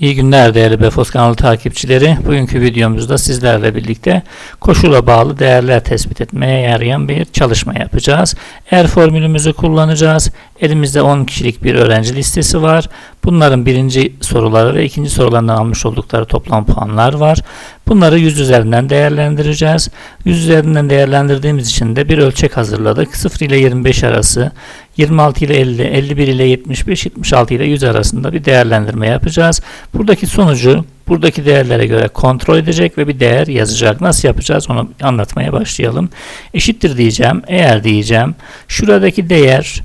İyi günler değerli Befos kanalı takipçileri. Bugünkü videomuzda sizlerle birlikte koşula bağlı değerler tespit etmeye yarayan bir çalışma yapacağız. Eğer formülümüzü kullanacağız. Elimizde 10 kişilik bir öğrenci listesi var. Bunların birinci soruları ve ikinci sorularından almış oldukları toplam puanlar var. Bunları 100 üzerinden değerlendireceğiz. 100 üzerinden değerlendirdiğimiz için de bir ölçek hazırladık. 0 ile 25 arası, 26 ile 50, 51 ile 75, 76 ile 100 arasında bir değerlendirme yapacağız. Buradaki sonucu buradaki değerlere göre kontrol edecek ve bir değer yazacak. Nasıl yapacağız onu anlatmaya başlayalım. Eşittir diyeceğim. Eğer diyeceğim şuradaki değer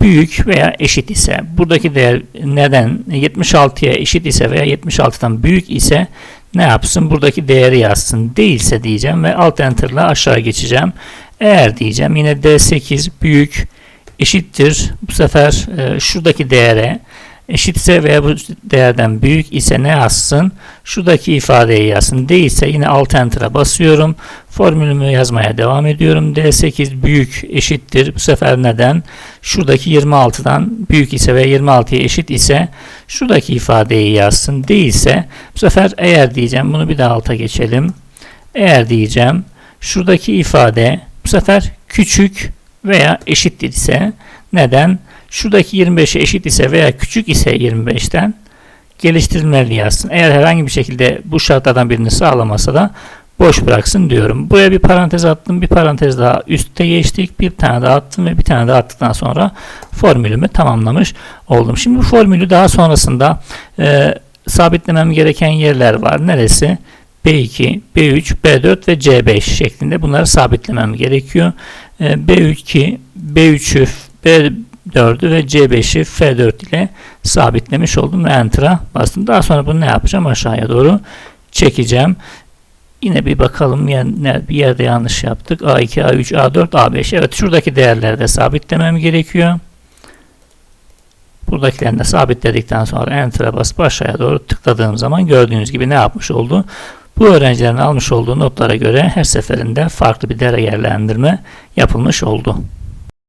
büyük veya eşit ise buradaki değer neden 76'ya eşit ise veya 76'dan büyük ise ne yapsın? Buradaki değeri yazsın. Değilse diyeceğim ve alt enter'la aşağı geçeceğim. Eğer diyeceğim yine D8 büyük eşittir. Bu sefer e, şuradaki değere eşitse veya bu değerden büyük ise ne yazsın? Şuradaki ifadeyi yazsın. Değilse yine alt enter'a basıyorum. Formülümü yazmaya devam ediyorum. D8 büyük eşittir. Bu sefer neden? Şuradaki 26'dan büyük ise ve 26'ya eşit ise şuradaki ifadeyi yazsın. Değilse bu sefer eğer diyeceğim. Bunu bir daha alta geçelim. Eğer diyeceğim. Şuradaki ifade bu sefer küçük veya eşittir ise neden? Şuradaki 25'e eşit ise veya küçük ise 25'ten geliştirilmeli yazsın. Eğer herhangi bir şekilde bu şartlardan birini sağlamasa da boş bıraksın diyorum. Buraya bir parantez attım. Bir parantez daha üstte geçtik. Bir tane daha attım ve bir tane daha attıktan sonra formülümü tamamlamış oldum. Şimdi bu formülü daha sonrasında e, sabitlemem gereken yerler var. Neresi? B2, B3, B4 ve C5 şeklinde bunları sabitlemem gerekiyor. E, B2, B3'ü, B4'ü ve C5'i F4 ile sabitlemiş oldum ve Enter'a bastım. Daha sonra bunu ne yapacağım? Aşağıya doğru çekeceğim. Yine bir bakalım bir yerde yanlış yaptık. A2, A3, A4, A5. Evet şuradaki değerleri de sabitlemem gerekiyor. Buradakilerini de sabitledikten sonra Enter'a basıp aşağıya doğru tıkladığım zaman gördüğünüz gibi ne yapmış oldu? Bu öğrencilerin almış olduğu notlara göre her seferinde farklı bir değerlendirme yapılmış oldu.